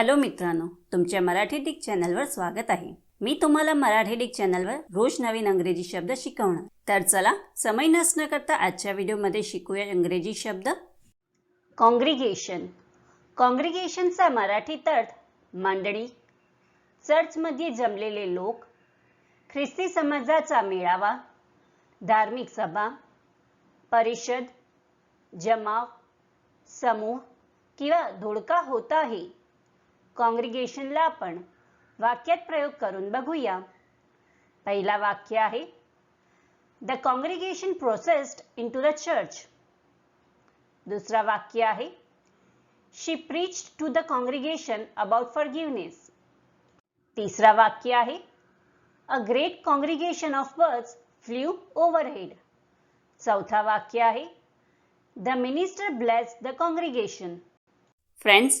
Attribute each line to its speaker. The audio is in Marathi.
Speaker 1: हॅलो मित्रांनो तुमच्या मराठी डिक चॅनलवर स्वागत आहे. मी तुम्हाला मराठी डिक चॅनलवर रोज नवीन अंग्रेजी शब्द शिकवणार. तर चला समय नसणं करता आजच्या व्हिडिओमध्ये शिकूया इंग्रजी शब्द. कॉन्ग्रिगेशन कॉन्ग्रिगेशनचा मराठी अर्थ मांडणी. चर्चमध्ये जमलेले लोक. ख्रिस्ती समाजाचा मेळावा. धार्मिक सभा. परिषद. जमाव. समूह. किंवा धुडका होत आहे. कॉंग्रिगेशनला आपण वाक्यात प्रयोग करून बघूया. पहिला वाक्य आहे the congregation processed into the church दुसरा वाक्य आहे she preach to the congregation about forgiveness तिसरा वाक्य आहे a great congregation of birds flew overhead चौथा वाक्य आहे the minister bless the congregation friends